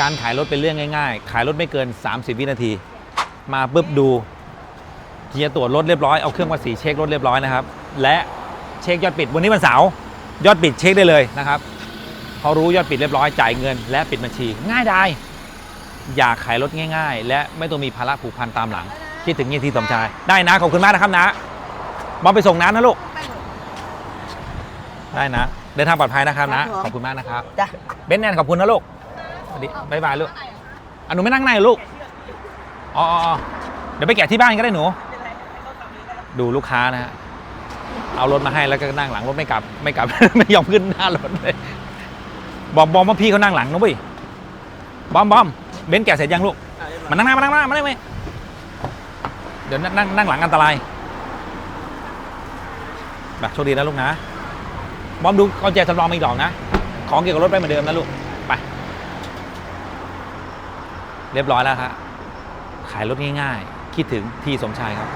การขายรถเป็นเรื่องง่ายๆ ขายรถไม่เกิน 30 วินาที มาปุ๊บดูเกียร์ตรวจรถเรียบร้อย เอาเครื่องภาษีเช็ครถเรียบร้อยนะครับ และเช็คยอดปิดวันนี้วันเสาร์ยอดปิดเช็คได้เลยนะครับเขารู้ยอดปิดเรียบร้อยจ่ายเงิน และปิดบัญชี ง่ายดายอยากขายรถง่าย ๆ และไม่ต้องมีภาระผูกพันตามหลัง คิดถึงเงี้ยที่สมชาย ได้นะขอบคุณมากนะครับนะบอมไปส่งน้ำนะลูก ได้นะ เดินทางปลอดภัยนะครับนะครับผมขอบคุณมากนะครับ จ้ะ เบนแนนขอบคุณนะลูกส วัสดีบายบายลูกอะหนูไม่นั่งในลูกอ๋ออเดี๋ยวไปแกะที่บ้านก็ได้หนู ดูลูกค้านะฮะเอารถมาให้แล้วก็นั่งหลังรถไม่กลับไม่กลับ ไม่ยอมขึ้นหน้ารถเลยบอกบอมว่าพี่เขานั่งหลังนะเว้ยบอมบอมเบนแกะเสร็จยังลูกมานั่งหน้ามานั่งหน้ามาได้ไหมเดี๋ยวนั่งนั่งนั่งหลังอันตรายแบบโชคดีนะลูกนะบอมดูกอนแจสำรองมาอีกดอกนะ ของเกี่ยวกับรถไปเหมือนเดิมนะลูก ไป เรียบร้อยแล้วครับขายรถง่ายๆ คิดถึงที่สมชายครับ